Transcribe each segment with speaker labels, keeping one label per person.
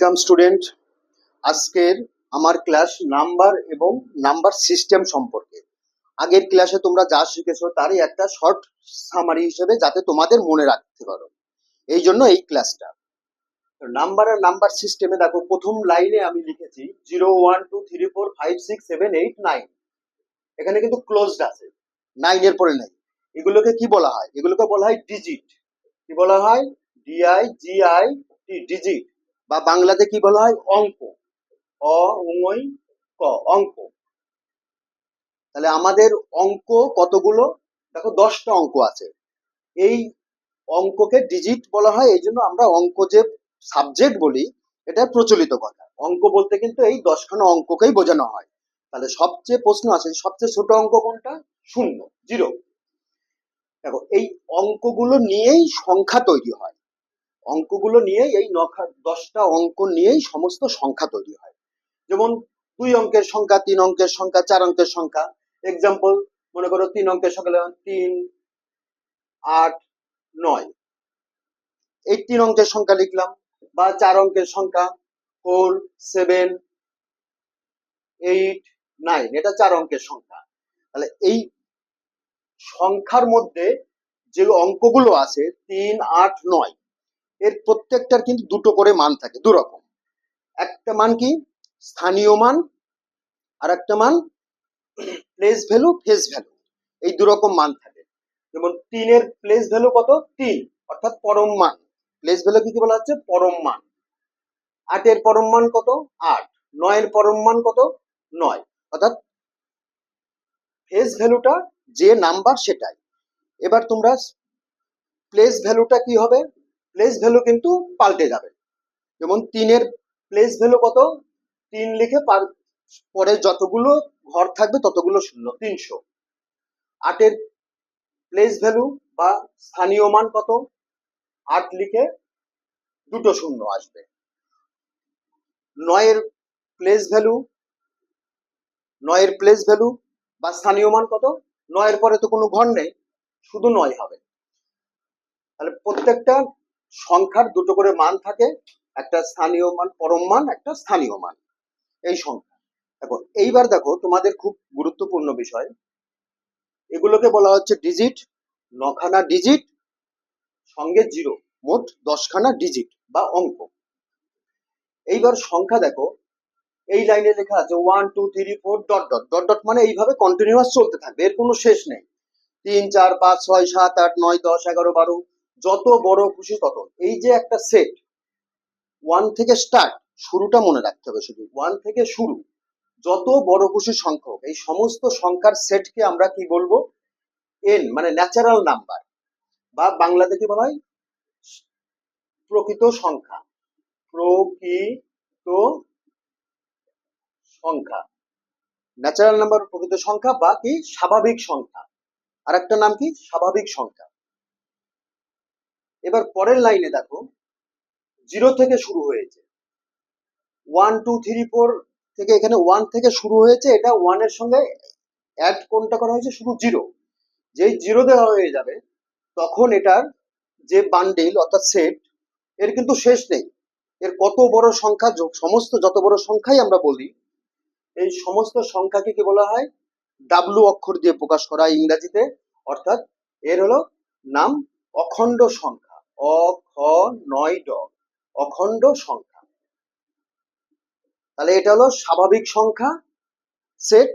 Speaker 1: Welcome student আজকের আমার class number এবং নাম্বার সিস্টেম সম্পর্কে। আগের ক্লাসে তোমরা যা শিখেছো তারই একটা শর্ট সামারি হিসেবে যাতে তোমাদের মনে রাখতে পারো। এই জন্য এই ক্লাসটা নাম্বার আর নাম্বার সিস্টেমে দেখো, প্রথম লাইনে আমি লিখেছি zero one two three four five six seven eight nine এখানে কিন্তু ক্লোজড আছে। নাইনের পরে নাই। এগুলোকে কি বলা হয়? এগুলোকে বলা হয় ডিজিট কি বলা হয়? ডিআই জিআই ডিজিট বা বাংলাতে কি বলা হয়? অঙ্ক। অ অঙ্ক। তাহলে আমাদের অঙ্ক কতগুলো? দেখো, দশটা অঙ্ক আছে। এই অঙ্ককে ডিজিট বলা হয়, এই জন্য আমরা অঙ্ক যে সাবজেক্ট বলি এটা প্রচলিত কথা। অঙ্ক বলতে কিন্তু এই দশখানা অঙ্ককেই বোঝানো হয়। তাহলে সবচেয়ে প্রশ্ন আছে, সবচেয়ে ছোট অঙ্ক কোনটা? শূন্য জিরো দেখো, এই অঙ্কগুলো নিয়েই সংখ্যা তৈরি হয়। অঙ্কগুলো নিয়ে এই নখা, দশটা অঙ্ক নিয়েই সমস্ত সংখ্যা তৈরি হয়। যেমন দুই অঙ্কের সংখ্যা, তিন অঙ্কের সংখ্যা, চার অঙ্কের সংখ্যা। এক্সাম্পল মনে করো তিন অঙ্কের সংখ্যা তিন, আট, নয়। এই তিন অঙ্কের সংখ্যা লিখলাম বা চার অঙ্কের সংখ্যা ফোর সেভেন এইট নাইন এটা চার অঙ্কের সংখ্যা। তাহলে এই সংখ্যার মধ্যে যে অঙ্কগুলো আছে, তিন, আট, নয় এর প্রত্যেকটার কিন্তু দুটো করে মান থাকে দু রকম একটা মান কি? স্থানীয় মান আর একটা মান প্লেস ভ্যালু ফেস ভ্যালু এই দু রকম মান থাকে। যেমন তিনের প্লেস ভ্যালু কত? তিন। অর্থাৎ পরম মান। প্লেস ভ্যালু কি বলা হচ্ছে? পরম মান। আটের পরম মান কত? আট। নয়ের পরম মান কত? নয়। অর্থাৎ ফেস ভ্যালুটা যে নাম্বার সেটাই। এবার তোমরা প্লেস ভ্যালুটা কি হবে? প্লেস ভ্যালু কিন্তু পাল্টে যাবে। যেমন তিনের প্লেস ভ্যালু কত? তিন লিখে পার- পরে যতগুলো ঘর থাকবে ততগুলো শূন্য, তিনশো। আটের প্লেস ভ্যালু বা স্থানীয় মান কত? আট লিখে দুটো শূন্য আসবে। নয়ের প্লেস ভ্যালু নয়ের প্লেস ভ্যালু বা স্থানীয় মান কত? নয়ের পরে তো কোনো ঘর নেই, শুধু নয় হবে। তাহলে প্রত্যেকটা সংখ্যার দুটো করে মান থাকে, একটা স্থানীয় মান, পরম মান, একটা স্থানীয় মান। এই সংখ্যা। দেখো, এইবার দেখো, তোমাদের খুব গুরুত্বপূর্ণ বিষয়। এগুলোকে বলা হচ্ছে ডিজিট নখানা ডিজিট সঙ্গে জিরো মোট দশখানা ডিজিট বা অঙ্ক। এইবার সংখ্যা দেখো, এই লাইনে লেখা আছে one two three four dot dot dot dot মানে এইভাবে কন্টিনিউয়াস চলতে থাকবে, এর কোনো শেষ নেই। তিন, চার, পাঁচ, ছয়, সাত, আট, নয়, দশ, এগারো, বারো যত বড় খুশি তত। এই যে একটা সেট ওয়ান থেকে স্টার্ট শুরুটা মনে রাখতে হবে শুধু। ওয়ান থেকে শুরু, যত বড় খুশি সংখ্যক এই সমস্ত সংখ্যার সেটকে আমরা কি বলব? এন মানে ন্যাচারাল নাম্বার বা বাংলাতে কি বলা হয়? প্রকৃত সংখ্যা। প্রকৃত সংখ্যা। ন্যাচারাল নাম্বার প্রকৃত সংখ্যা, বা কি? স্বাভাবিক সংখ্যা। আর একটা নাম কি? স্বাভাবিক সংখ্যা। এবার পরের লাইনে দেখো জিরো থেকে শুরু হয়েছে। ওয়ান টু থ্রি ফোর থেকে এখানে ওয়ান থেকে শুরু হয়েছে, এটা ওয়ানের সঙ্গে অ্যাড কোনটা করা হয়েছে? শুধু জিরো যেই জিরো দেওয়া হয়ে যাবে, তখন এটার যে বান্ডেল অর্থাৎ সেট এর কিন্তু শেষ নেই। এর কত বড় সংখ্যা সমস্ত যত বড় সংখ্যাই আমরা বলি, এই সমস্ত সংখ্যাকে কি বলা হয়? ডাব্লু অক্ষর দিয়ে প্রকাশ করা ইংরাজিতে, অর্থাৎ এর হলো নাম অখণ্ড সংখ্যা। অ খ নয় ড অখণ্ড সংখ্যা। তাহলে এটা হলো স্বাভাবিক সংখ্যা সেট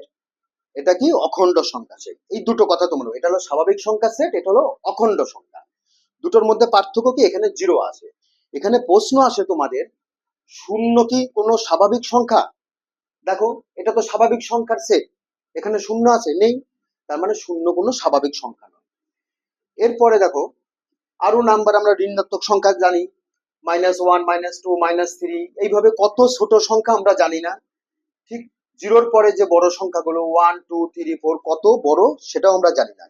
Speaker 1: এটা কি অখণ্ড সংখ্যা সেট এই দুটো কথা তোমরা এটা হলো স্বাভাবিক সংখ্যা সেট এটা হলো অখণ্ড সংখ্যা। দুটোর মধ্যে পার্থক্য কি? এখানে জিরো আছে। এখানে প্রশ্ন আসে তোমাদের, শূন্য কি কোনো স্বাভাবিক সংখ্যা? দেখো, এটা তো স্বাভাবিক সংখ্যার সেট এখানে শূন্য আছে, নেই। তার মানে শূন্য কোনো স্বাভাবিক সংখ্যা নয়। এরপরে দেখো আরও নাম্বার আমরা ঋণাত্মক সংখ্যা জানি। Minus one minus two minus three এইভাবে কত ছোট সংখ্যা আমরা জানি না। ঠিক জিরোর পরে যে বড় সংখ্যাগুলো ওয়ান টু থ্রি ফোর কত বড় সেটাও আমরা জানি না।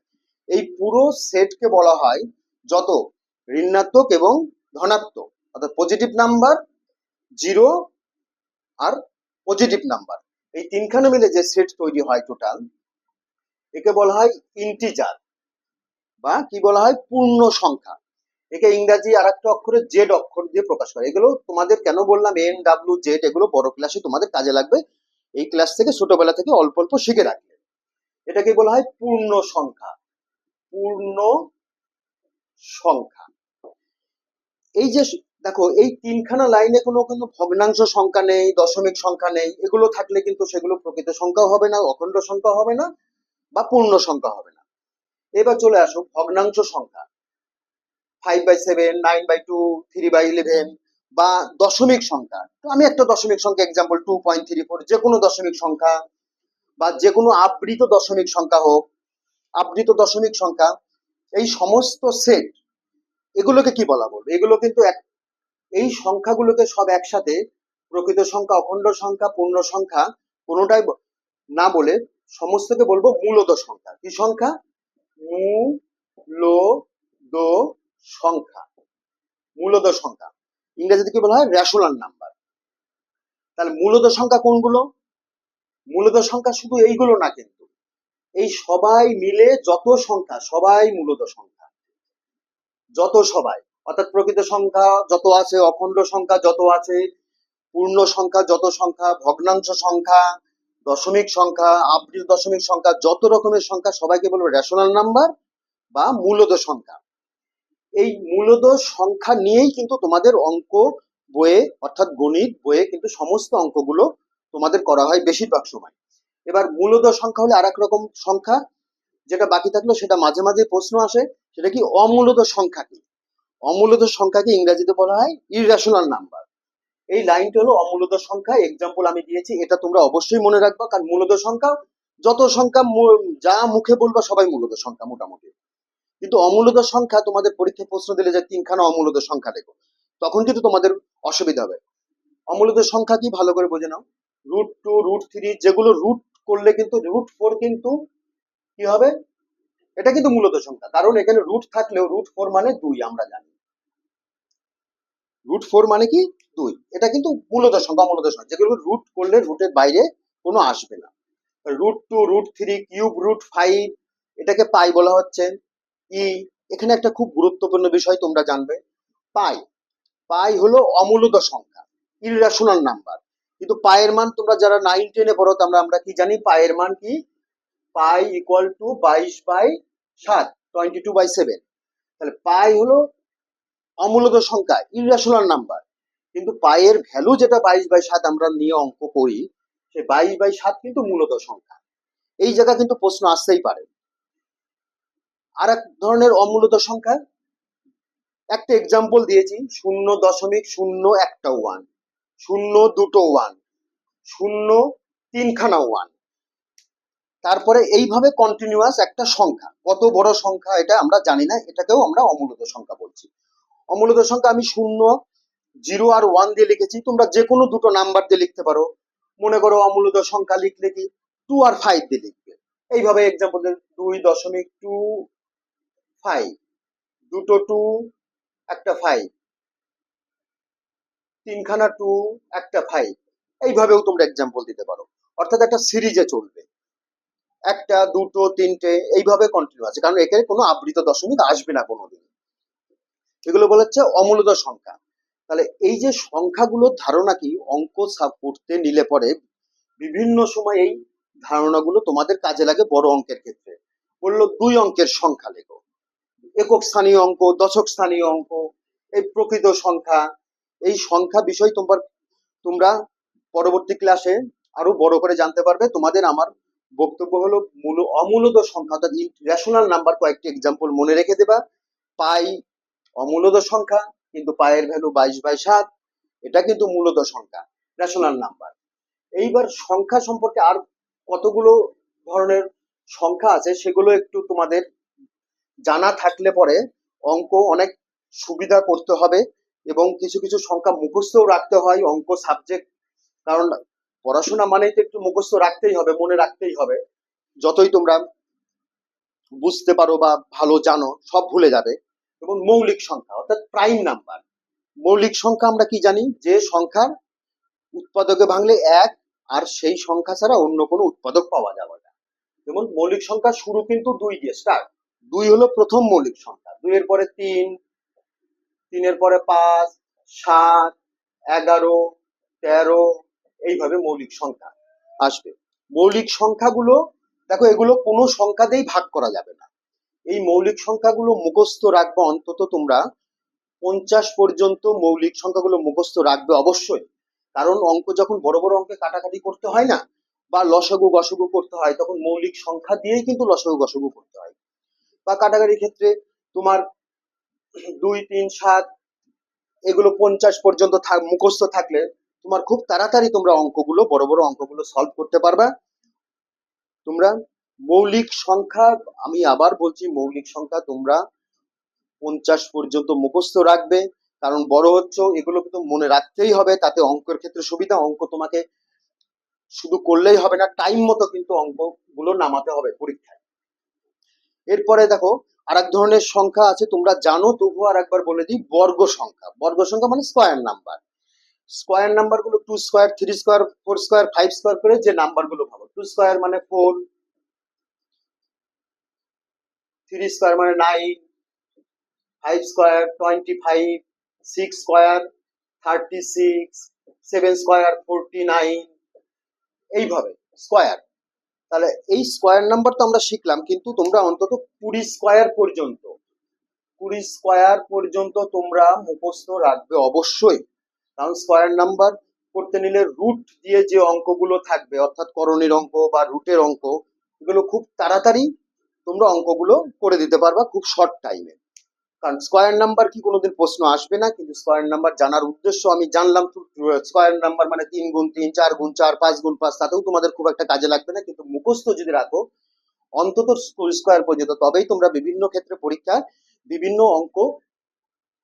Speaker 1: এই পুরো সেটকে বলা হয় যত ঋণাত্মক এবং ধনাত্মক। অর্থাৎ পজিটিভ নাম্বার জিরো আর পজিটিভ নাম্বার এই তিনখানে মিলে যে সেট তৈরি হয় টোটাল একে বলা হয় ইন্টিজার বা কি বলা হয় পূর্ণ সংখ্যা। একে ইংরাজি আর একটা অক্ষরে জেড অক্ষর দিয়ে প্রকাশ করে। এগুলো তোমাদের কেন বললাম? এন ডাব্লিউ জেড এগুলো বড় ক্লাসে তোমাদের কাজে লাগবে। এই ক্লাস থেকে ছোটবেলা থেকে অল্প অল্প শিখে রাখবে। এটাকে বলা হয় পূর্ণ সংখ্যা। পূর্ণ সংখ্যা। এই যে দেখো, এই তিনখানা লাইনে কোনো কিন্তু ভগ্নাংশ সংখ্যা নেই, দশমিক সংখ্যা নেই, এগুলো থাকলে কিন্তু সেগুলো প্রকৃত সংখ্যা হবে না, অখণ্ড সংখ্যা হবে না, বা পূর্ণ সংখ্যা হবে না। এবার চলে আসো ভগ্নাংশ সংখ্যা। Five by seven nine by two three by eleven বা দশমিক সংখ্যা। তো আমি একটা দশমিক সংখ্যা example two point three four যে কোনো দশমিক সংখ্যা বা যে কোনো আবৃত দশমিক সংখ্যা হোক, আবৃত দশমিক সংখ্যা, এই সমস্ত সেট এগুলোকে কি বলা বলব? এগুলো কিন্তু এক, এই সংখ্যাগুলোকে সব একসাথে প্রকৃত সংখ্যা, অখণ্ড সংখ্যা, পূর্ণ সংখ্যা, কোনোটাই না বলে সমস্তকে বলব মূলত সংখ্যা। কি সংখ্যা? মূলদ সংখ্যা মূলদ সংখ্যা ইংরেজিতে কি বলা হয়? রেশনাল নাম্বার তাহলে মূলদ সংখ্যা কোনগুলো? মূলদ সংখ্যা শুধু এইগুলো না কিন্তু। এই সবাই মিলে যত সংখ্যা, সবাই মূলদ সংখ্যা যত সবাই, অর্থাৎ প্রকৃত সংখ্যা যত আছে, অখণ্ড সংখ্যা যত আছে, পূর্ণ সংখ্যা যত সংখ্যা, ভগ্নাংশ সংখ্যা দশমিক সংখ্যা, আবৃত দশমিক সংখ্যা, যত রকমের সংখ্যা, সবাইকে বলব রেশনাল নাম্বার বা মূলদ সংখ্যা। এই মূলদ সংখ্যা নিয়েই কিন্তু তোমাদের অঙ্ক বইয়ে, অর্থাৎ গণিত বইয়ে কিন্তু সমস্ত অঙ্কগুলো তোমাদের করা হয় বেশিরভাগ সময়। এবার মূলদ সংখ্যা হলে আর রকম সংখ্যা, যেটা বাকি থাকল সেটা মাঝে মাঝে প্রশ্ন আসে, সেটা কি অমূলদ সংখ্যা কি? অমূলদ সংখ্যাকে ইংরেজিতে বলা হয় ইরেশনাল নাম্বার এই লাইনটা হলো অমূলত সংখ্যা। এক্সাম্পল আমি দিয়েছি, এটা তোমরা অবশ্যই মনে রাখবা, কারণ মূলত সংখ্যা, যত সংখ্যা যা মুখে বলবা সবাই মূলদ সংখ্যা মোটামুটি। কিন্তু অমূলদ সংখ্যা তোমাদের পরীক্ষায় প্রশ্ন দিলে যে তিনখানা অমূলদ সংখ্যা লেখো তখন কিন্তু তোমাদের অসুবিধা হবে। অমূলদ সংখ্যা কি? ভালো করে বুঝে নাও। রুট টু রুট থ্রি যেগুলো রুট করলে কিন্তু রুট ফোর কিন্তু কি হবে? এটা কিন্তু মূলত সংখ্যা। কারণ এখানে রুট থাকলেও রুট ফোর মানে দুই, আমরা জানি। রুট ফোর মানে কি? দুই। এটা কিন্তু মূলত সংখ্যা মূলত সংখ্যা যেগুলো রুট করলে রুটের বাইরে কোনো আসবে না। Root two root three cube root five এটাকে পাই বলা হচ্ছে। ই এখানে একটা খুব গুরুত্বপূর্ণ বিষয় তোমরা জানবে। পাই পাই হলো অমূলত সংখ্যা ইরেশনাল নাম্বার কিন্তু পায়ের মান তোমরা যারা নাইন টেনে পড়ো, তোমরা, আমরা কি জানি? পায়ের মান কি? পাই ইকুয়াল টু বাইশ বাই সাত টোয়েন্টি টু বাই সেভেন তাহলে পাই হলো অমূলত সংখ্যা ইরেশনাল নাম্বার কিন্তু পায়ের ভ্যালু যেটা বাইশ বাই সাত আমরা নিয়ে অঙ্ক করি, সে বাইশ বাই সাত কিন্তু মূলত সংখ্যা। এই জায়গা কিন্তু প্রশ্ন আসতেই পারে। আর এক ধরনের অমূলত সংখ্যা, একটা এক্সাম্পল দিয়েছি, শূন্য দশমিক শূন্য একটা ওয়ান শূন্য দুটো ওয়ান শূন্য তিনখানা ওয়ান তারপরে এইভাবে কন্টিনিউয়াস একটা সংখ্যা, কত বড় সংখ্যা এটা আমরা জানি না, এটাকেও আমরা অমূলত সংখ্যা বলছি। অমূলত সংখ্যা আমি শূন্য, জিরো আর ওয়ান দিয়ে লিখেছি। তোমরা যে কোনো দুটো নাম্বার দিয়ে লিখতে পারো। মনে করো অমূলত সংখ্যা লিখলে কি টু আর ফাইভ দিয়ে লিখবে। এইভাবে এক্সাম্পল দুই দশমিক টু ফাইভ দুটো টু একটা ফাইভ তিনখানা টু একটা ফাইভ এইভাবেও তোমরা এক্সাম্পল দিতে পারো। অর্থাৎ একটা সিরিজে চলবে। একটা, দুটো, তিনটে, এইভাবে কন্টিনিউ আছে। কারণ এখানে কোনো আবৃত দশমিক আসবে না কোনোদিন। এগুলো বলা হচ্ছে অমূলত সংখ্যা। তাহলে এই যে সংখ্যাগুলোর ধারণা কি? অঙ্ক করতে নিলে পরে বিভিন্ন সময় এই ধারণাগুলো তোমাদের কাজে লাগে বড় অঙ্কের ক্ষেত্রে। বলল দুই অঙ্কের সংখ্যা লেখো। একক স্থানীয় অঙ্ক, দশক স্থানীয় অঙ্ক, এই প্রকৃত সংখ্যা, এই সংখ্যা বিষয় তোমার, তোমরা পরবর্তী ক্লাসে আরও বড় করে জানতে পারবে। তোমাদের আমার বক্তব্য হলো মূল অমূলত সংখ্যা অর্থাৎ রেশনাল নাম্বার কয়েকটি এক্সাম্পল মনে রেখে দেবা। পাই অমূলত সংখ্যা, কিন্তু পায়ের ভ্যালু বাইশ বাই সাত, এটা কিন্তু মূলত সংখ্যা রেশনাল নাম্বার এইবার সংখ্যা সম্পর্কে আর কতগুলো ধরনের সংখ্যা আছে সেগুলো একটু তোমাদের জানা থাকলে পরে অঙ্ক অনেক সুবিধা করতে হবে এবং কিছু কিছু সংখ্যা মুখস্থও রাখতে হয় অঙ্ক সাবজেক্ট কারণ পড়াশোনা মানেই তো একটু মুখস্থ রাখতেই হবে, মনে রাখতেই হবে। যতই তোমরা বুঝতে পারো বা ভালো জানো, সব ভুলে যাবে। এবং মৌলিক সংখ্যা, অর্থাৎ প্রাইম নাম্বার মৌলিক সংখ্যা আমরা কি জানি? যে সংখ্যার উৎপাদকে ভাঙলে এক, আর সেই সংখ্যা ছাড়া অন্য কোনো উৎপাদক পাওয়া যাবে না। যেমন মৌলিক সংখ্যা শুরু কিন্তু দুই দিয়ে স্টার্ট দুই হলো প্রথম মৌলিক সংখ্যা। দুইয়ের পরে তিন, তিনের পরে পাঁচ, সাত, এগারো, তেরো, এইভাবে মৌলিক সংখ্যা আসবে। মৌলিক সংখ্যাগুলো, দেখো এগুলো কোনো সংখ্যাতেই ভাগ করা যাবে না। এই মৌলিক সংখ্যাগুলো মুখস্থ রাখবে অন্তত তোমরা পঞ্চাশ পর্যন্ত মৌলিক সংখ্যাগুলো মুখস্থ রাখবে অবশ্যই। কারণ অঙ্ক যখন বড় বড় অঙ্কে কাটাকাটি করতে হয় না, বা লসগু গসগু করতে হয়, তখন মৌলিক সংখ্যা দিয়েই কিন্তু লসগু গসগু করতে হয়। বা কাটাকাটির ক্ষেত্রে তোমার দুই, তিন, সাত, এগুলো পঞ্চাশ পর্যন্ত মুখস্থ থাকলে তোমার খুব তাড়াতাড়ি তোমরা অঙ্কগুলো, বড় বড় অঙ্কগুলো সলভ করতে পারবা। তোমরা মৌলিক সংখ্যা, আমি আবার বলছি মৌলিক সংখ্যা তোমরা পঞ্চাশ পর্যন্ত মুখস্থ রাখবে। কারণ বড় হচ্ছে এগুলো কিন্তু মনে রাখতেই হবে, তাতে অঙ্কের ক্ষেত্রে সুবিধা, অঙ্ক তোমাকে শুধু করলেই হবে না টাইম মতো কিন্তু অঙ্কগুলো নামাতে হবে পরীক্ষায়। এরপরে দেখো আর এক ধরনের সংখ্যা আছে, তোমরা জানো তবু আর একবার বলে দিই, বর্গ সংখ্যা। বর্গ সংখ্যা মানে স্কোয়ার নাম্বার স্কোয়ার নাম্বারগুলো two square three square four square five square করে যে নাম্বারগুলো ভাবো টু স্কোয়ার মানে ফোর থ্রি স্কোয়ার মানে nine five square twenty five six square thirty six seven square forty nine এইভাবে স্কোয়ার তাহলে এই স্কোয়ার নাম্বার তো আমরা শিখলাম, কিন্তু তোমরা অন্তত কুড়ি স্কোয়ার পর্যন্ত, কুড়ি স্কোয়ার পর্যন্ত তোমরা মুখস্থ রাখবে অবশ্যই। কারণ স্কোয়ার নাম্বার করতে নিলে রুট দিয়ে যে অঙ্কগুলো থাকবে, অর্থাৎ করণের অঙ্ক বা রুটের অঙ্ক, এগুলো খুব তাড়াতাড়ি তোমরা অঙ্কগুলো করে দিতে পারবা খুব শর্ট টাইমে কারণ স্কোয়ার নাম্বার কি কোনোদিন প্রশ্ন আসবে না, কিন্তু স্কোয়ার নাম্বার জানার উদ্দেশ্য আমি জানলাম স্কোয়ার নাম্বার মানে তিন গুণ তিন, চার গুণ চার, পাঁচ গুণ পাঁচ, তাতেও তোমাদের খুব একটা কাজে লাগবে না, কিন্তু মুখস্থ যদি রাখো, অন্তত স্কুল স্কোয়ার পর্যন্ত, তবেই তোমরা বিভিন্ন ক্ষেত্রে পরীক্ষায় বিভিন্ন অঙ্ক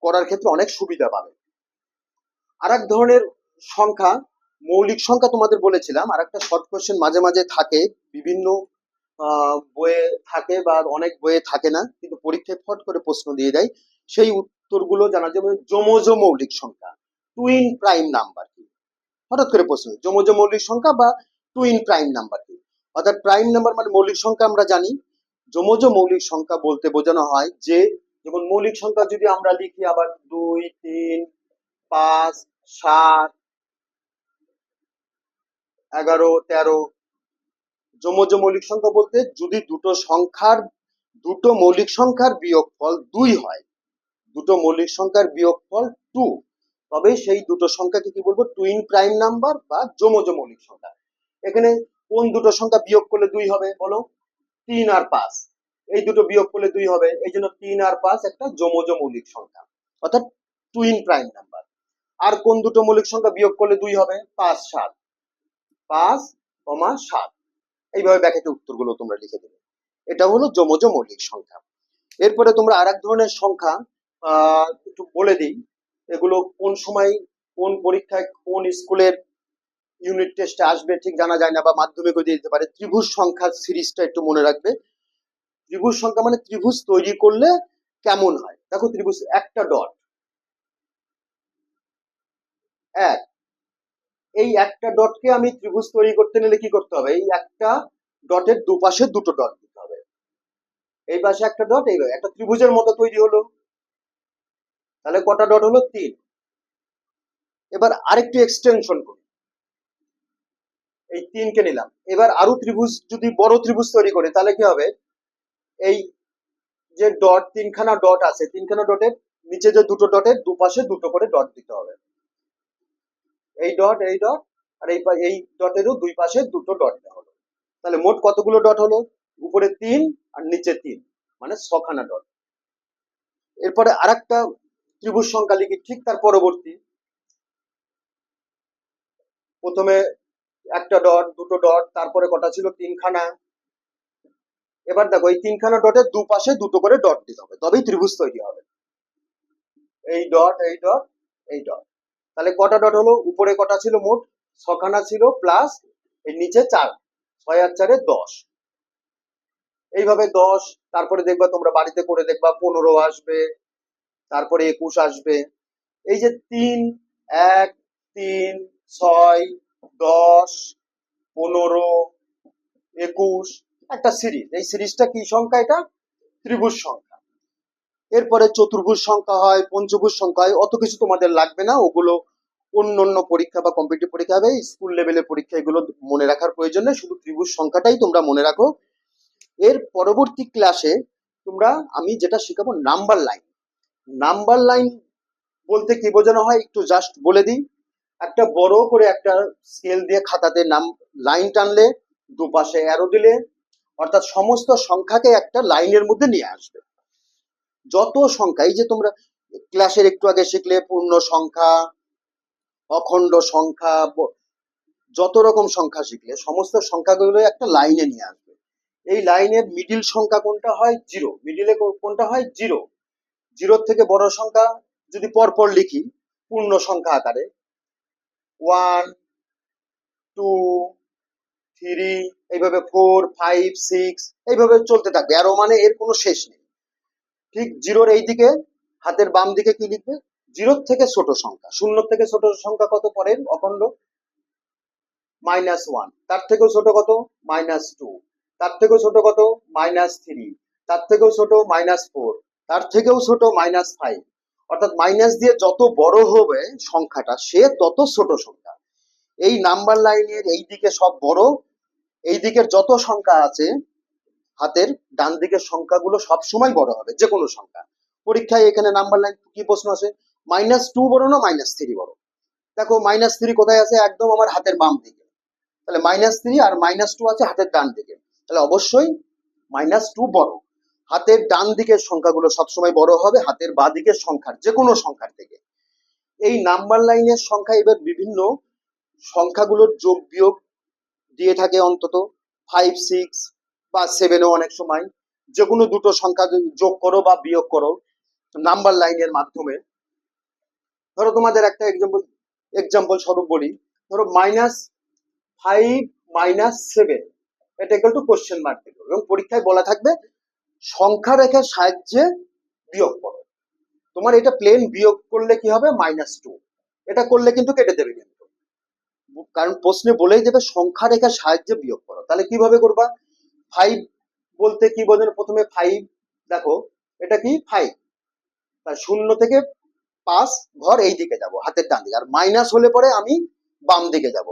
Speaker 1: করার ক্ষেত্রে অনেক সুবিধা পাবে। আর এক ধরনের সংখ্যা, মৌলিক সংখ্যা তোমাদের বলেছিলাম আর একটা শর্ট কোশ্চেন মাঝে মাঝে থাকে বিভিন্ন বইয়ে থাকে বা অনেক বইয়ে থাকে না, কিন্তু পরীক্ষায় ফট করে প্রশ্ন দিয়ে দেয়। সেই উত্তরগুলো জানা যাবে যমজ মৌলিক সংখ্যা টুইন প্রাইম নাম্বার কি? হঠাৎ করে প্রশ্ন, যমজ মৌলিক সংখ্যা বা টুইন প্রাইম নাম্বার কি? অর্থাৎ প্রাইম নাম্বার মানে মৌলিক সংখ্যা আমরা জানি। যমজ মৌলিক সংখ্যা বলতে বোঝানো হয় যে যেমন মৌলিক সংখ্যা যদি আমরা লিখি আবার দুই, তিন, পাঁচ, সাত, এগারো, তেরো যমজ মৌলিক সংখ্যা বলতে যদি দুটো সংখ্যার, দুটো মৌলিক সংখ্যার বিয়োগফল দুই হয়, দুটো মৌলিক সংখ্যার বিয়োগফল টু তবে সেই দুটো সংখ্যাকে কি বলব? টুইন প্রাইম নাম্বার বা যমজ মৌলিক সংখ্যা। এখানে কোন দুটো সংখ্যা বিয়োগ করলে দুই হবে বলো? তিন আর পাঁচ। এই দুটো বিয়োগ করলে দুই হবে, এই জন্য তিন আর পাঁচ একটা যমজ মৌলিক সংখ্যা, অর্থাৎ টুইন প্রাইম নাম্বার আর কোন দুটো মৌলিক সংখ্যা বিয়োগ করলে দুই হবে? পাঁচ সাত। পাঁচ, কমা সাত। এইভাবে ব্যাকেটে উত্তরগুলো তোমরা লিখে দেবে। এটা হলো যমজ মৌলিক সংখ্যা। এরপরে তোমরা আর ধরনের সংখ্যা একটু বলে দিই। এগুলো কোন সময়, কোন পরীক্ষায়, কোন স্কুলের ইউনিট টেস্টে আসবে ঠিক জানা যায় না বা মাধ্যমিকও দিয়ে দিতে পারে। ত্রিভুজ সংখ্যার সিরিজটা একটু মনে রাখবে। ত্রিভুজ সংখ্যা মানে ত্রিভুজ তৈরি করলে কেমন হয়? দেখো ত্রিভুজ একটা ডট। এক এই একটা ডটকে আমি ত্রিভুজ তৈরি করতে নিলে কি করতে হবে? এই একটা ডটের দুপাশে দুটো ডট দিতে হবে। এই পাশে একটা ডট এই একটা ত্রিভুজের মতো তৈরি হলো। তাহলে কটা ডট হলো? তিন। এবার আরেকটু এক্সটেনশন করি। এই তিনকে নিলাম। এবার আরও ত্রিভুজ, যদি বড় ত্রিভুজ তৈরি করে, তাহলে কি হবে? এই যে ডট তিনখানা ডট আছে, তিনখানা ডটের নিচে যে দুটো ডটের দুপাশে দুটো করে ডট দিতে হবে। এই ডট এই ডট আর এই এই ডটেরও দুই পাশে দুটো ডট দেওয়া হলো। তাহলে মোট কতগুলো ডট হলো? উপরে তিন আর নিচে তিন মানে ছখানা ডট এরপরে আরেকটা ত্রিভুজ সংখ্যা লিখি ঠিক তার পরবর্তী। প্রথমে একটা ডট দুটো ডট তারপরে কটা ছিল? তিনখানা। এবার দেখো, এই তিনখানা ডটের দুপাশে দুটো করে ডট দিতে হবে, তবেই ত্রিভুজ তৈরি হবে। এই ডট এই ডট এই ডট তাহলে কটা ডট হলো? উপরে কটা ছিল মোট? ছখানা ছিল প্লাস এর নিচে চার। ছয় আর চারে দশ। এইভাবে দশ, তারপরে দেখবা তোমরা বাড়িতে করে দেখবা পনেরো আসবে, তারপরে একুশ আসবে। এই যে তিন, এক, তিন, ছয়, দশ, পনেরো, একুশ, একটা সিরিজ এই সিরিজটা কি সংখ্যা এটা? ত্রিভুজ সংখ্যা। এরপরে চতুর্ভুজ সংখ্যা হয়, পঞ্চভুজ সংখ্যা হয়, অত কিছু তোমাদের লাগবে না। ওগুলো অন্য অন্য পরীক্ষা বা কম্পিটিভ পরীক্ষা হবে। স্কুল লেভেলের পরীক্ষা এগুলো মনে রাখার প্রয়োজন নেই। শুধু ত্রিভুজ সংখ্যাটাই তোমরা মনে রাখো। এর পরবর্তী ক্লাসে তোমরা, আমি যেটা শেখাবো নাম্বার লাইন নাম্বার লাইন বলতে কি বোঝানো হয়? একটু জাস্ট বলে দিই। একটা বড় করে একটা স্কেল দিয়ে খাতাতে নাম লাইন টানলে, দুপাশে অ্যারো দিলে, অর্থাৎ সমস্ত সংখ্যাকে একটা লাইনের মধ্যে নিয়ে আসবে। যত সংখ্যা, এই যে তোমরা ক্লাসের একটু আগে শিখলে, পূর্ণ সংখ্যা, অখণ্ড সংখ্যা যত রকম সংখ্যা শিখলে, সমস্ত সংখ্যাগুলো একটা লাইনে নিয়ে আসবে। এই লাইনের মিডিল সংখ্যা কোনটা হয়? জিরো মিডিলে কোনটা হয়? জিরো জিরোর থেকে বড় সংখ্যা যদি পরপর লিখি, পূর্ণ সংখ্যা আকারে ওয়ান টু থ্রি এইভাবে ফোর ফাইভ সিক্স এইভাবে চলতে থাকবে। আর মানে এর কোনো শেষ নেই। ঠিক জিরোর এই দিকে, হাতের বাম দিকে কি লিখবে? জিরোর থেকে ছোট সংখ্যা। শূন্য থেকে ছোট সংখ্যা কত পরের অখণ্ড। Minus one. তার থেকেও ছোট কত? Minus two. তার থেকেও ছোট কত? Minus three. তার থেকেও ছোট? Minus four. তার থেকেও ছোট? Minus five. অর্থাৎ মাইনাস দিয়ে যত বড় হবে সংখ্যাটা, সে তত ছোট সংখ্যা। এই নাম্বার লাইনের এই দিকে সব বড়, এই দিকের যত সংখ্যা আছে হাতের ডান দিকের সংখ্যাগুলো সব সময় বড় হবে যে কোনো সংখ্যা। পরীক্ষায় এখানে নাম্বার লাইন কি প্রশ্ন আছে মাইনাস টু বড় না মাইনাস থ্রি বড়? দেখো মাইনাস থ্রি কোথায় আছে? একদম আমার হাতের বাম দিকে। তাহলে মাইনাস থ্রি আর মাইনাস টু আছে হাতের ডান দিকে। তাহলে অবশ্যই মাইনাস টু বড়। হাতের ডান দিকের সংখ্যাগুলো সবসময় বড় হবে, হাতের বাঁ দিকের সংখ্যার যে কোনো সংখ্যার থেকে। এই নাম্বার লাইনের সংখ্যা এবার বিভিন্ন সংখ্যাগুলোর যোগ বিয়োগ দিয়ে থাকে অন্তত। ফাইভ সিক্স বা সেভেনও অনেক সময় যে কোনো দুটো সংখ্যা যোগ করো বা বিয়োগ করো নাম্বার লাইনের মাধ্যমে, ধরো তোমাদের একটা এক্সাম্পল এক্সাম্পল স্বরূপ বলি, ধরো মাইনাস ফাইভ মাইনাস সেভেন এটা ইকুয়াল টু কোশ্চেন মার্ক দিল এবং পরীক্ষায় বলা থাকবে সংখ্যা রেখার সাহায্যে বিয়োগ করো। তোমার এটা প্লেন বিয়োগ করলে কি হবে? মাইনাস টু এটা করলে কিন্তু কেটে দেবে কিন্তু। কারণ প্রশ্নে বলেই দেবে সংখ্যা রেখার সাহায্যে বিয়োগ করো। তাহলে কীভাবে করবা? ফাইভ বলতে কি বোঝেন? প্রথমে ফাইভ দেখো, এটা কি? ফাইভ তার শূন্য থেকে পাঁচ ঘর এই দিকে যাব, হাতের ডান দিকে। আর মাইনাস হলে পরে আমি বাম দিকে যাব।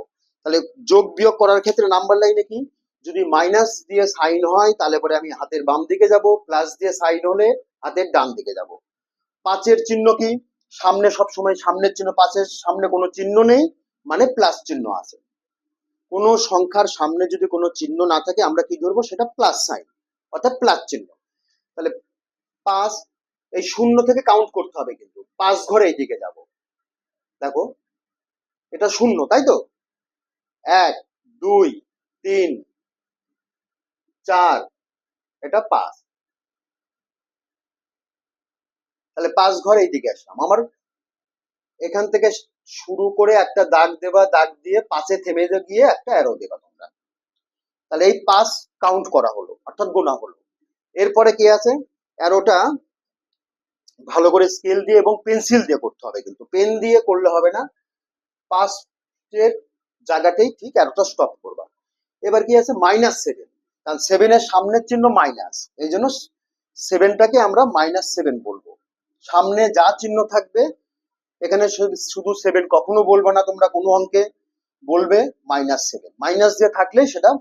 Speaker 1: তাহলে যোগ বিয়োগ করার ক্ষেত্রে নাম্বার লাইনে কি? যদি মাইনাস দিয়ে সাইন হয়, তাহলে পরে আমি হাতের বাম দিকে যাব প্লাস দিয়ে সাইন হলে হাতের ডান দিকে যাব। পাঁচের চিহ্ন কি? সামনে সব সময় সামনের চিহ্ন, পাঁচের সামনে কোনো চিহ্ন নেই মানে প্লাস চিহ্ন আছে। কোনো সংখ্যার সামনে যদি কোনো চিহ্ন না থাকে, আমরা কি ধরবো? সেটা প্লাস সাইন অর্থাৎ প্লাস চিহ্ন। তাহলে পাঁচ, এই শূন্য থেকে কাউন্ট করতে হবে কিন্তু। পাঁচ ঘরে এই দিকে যাব। দেখো, এটা শূন্য, তাই তো? এক, দুই, তিন, চার, এটা পাঁচ। তাহলে পাঁচ ঘর এই দিকে আসলাম। আমার এখান থেকে শুরু করে একটা দাগ দেবা, দাগ দিয়ে পাঁচে থেমে গিয়ে একটা অ্যারো দেবা তোমরা। তাহলে এই পাঁচ কাউন্ট করা হলো, অর্থাৎ গোনা হলো। এরপরে কি আছে? অ্যারোটা ভালো করে স্কেল দিয়ে এবং পেন্সিল দিয়ে করতে হবে কিন্তু। পেন দিয়ে করলে হবে না। পাঁচের জায়গাতেই ঠিক অ্যারোটা স্টপ করবা। এবার কি আছে? মাইনাস সেভেন কারণ সেভেনের সামনের চিহ্ন মাইনাস এই জন্য সেভেনটাকে আমরা মাইনাস সেভেন বলব। সামনে যা চিহ্ন থাকবে এখানে শুধু- সেভেন কখনো বলবে না তোমরা কোনো অঙ্কে বলবে মাইনাস সেভেন মাইনাস দিয়ে থাকলে সেটা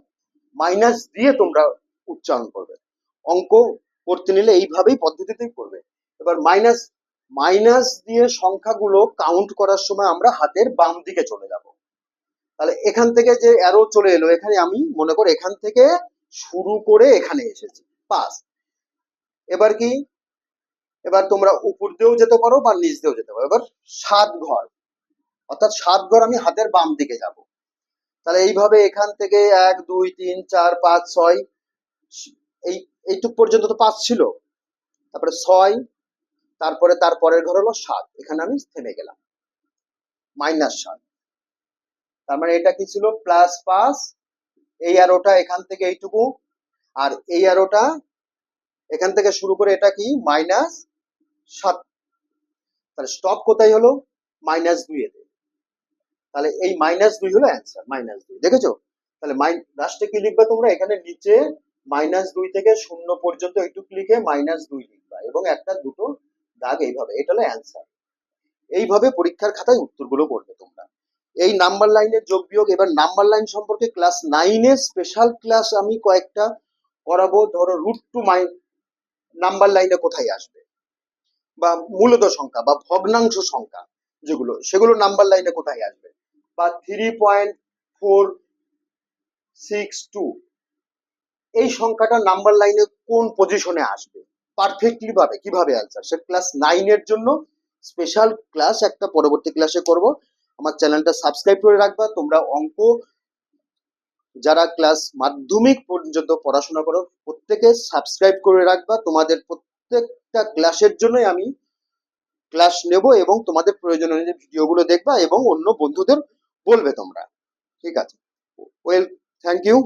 Speaker 1: মাইনাস দিয়ে তোমরা উচ্চারণ করবে। অঙ্ক করতে নিলে এইভাবেই পদ্ধতিতেই করবে। এবার মাইনাস মাইনাস দিয়ে সংখ্যাগুলো কাউন্ট করার সময় আমরা হাতের বাম দিকে চলে যাব। তাহলে এখান থেকে যে অ্যারো চলে এলো, এখানে আমি মনে করি এখান থেকে শুরু করে এখানে এসেছি। পাঁচ এবার কি? এবার তোমরা উপর দিয়েও যেতে পারো বা নিচ দিয়েও যেতে পারো। এবার সাত ঘর। অর্থাৎ সাত ঘর আমি হাতের বাম দিকে যাব। তাহলে এইভাবে এখান থেকে এক, দুই, তিন, চার, পাঁচ, ছয়, এই, এইটুক পর্যন্ত তো পাঁচ ছিল। তারপরে ছয়, তারপরে তার পরের ঘর হলো সাত। এখানে আমি থেমে গেলাম। মাইনাস সাত। তার মানে এটা কি ছিল? প্লাস পাঁচ। এই অ্যারোটা এখান থেকে এইটুকু। আর এই অ্যারোটা এখান থেকে শুরু করে এটা কি? মাইনাস সাত। তাহলে স্টপ কোথায় হলো? মাইনাস দুই এতে। তাহলে এই মাইনাস দুই হলো অ্যান্সার মাইনাস দুই। দেখেছ? তাহলে লাস্টে কি লিখবে তোমরা? এখানে নিচে মাইনাস দুই থেকে শূন্য পর্যন্ত একটু লিখে মাইনাস দুই লিখবে এবং একটা দুটো দাগ এইভাবে। এটা হলো অ্যান্সার এইভাবে পরীক্ষার খাতায় উত্তরগুলো করবে তোমরা। এই নাম্বার লাইনের যোগ বিয়োগ, এবার নাম্বার লাইন সম্পর্কে ক্লাস নাইনের স্পেশাল ক্লাস আমি কয়েকটা করাবো। ধরো রুট টু মাই নাম্বার লাইনে কোথায় আসবে? বা মূলত সংখ্যা বা ভগ্নাংশ সংখ্যা যেগুলো, সেগুলো নাম্বার লাইনে কোথায় আসবে? বা three point four six two এই সংখ্যাটা নাম্বার লাইনে কোন পজিশনে আসবে? পারফেক্টলি ভাবে, কীভাবে আনসার সে ক্লাস নাইনের জন্য স্পেশাল ক্লাস একটা পরবর্তী ক্লাসে করব। আমার চ্যানেলটা সাবস্ক্রাইব করে রাখবা। তোমরা অঙ্ক, যারা ক্লাস মাধ্যমিক পর্যন্ত পড়াশোনা করো, প্রত্যেকে সাবস্ক্রাইব করে রাখবা। তোমাদের প্রত্যেকটা ক্লাসের জন্যই আমি ক্লাস নেব এবং তোমাদের প্রয়োজন অনুযায়ী ভিডিওগুলো দেখবা এবং অন্য বন্ধুদের বলবে তোমরা। ঠিক আছে? Well thank you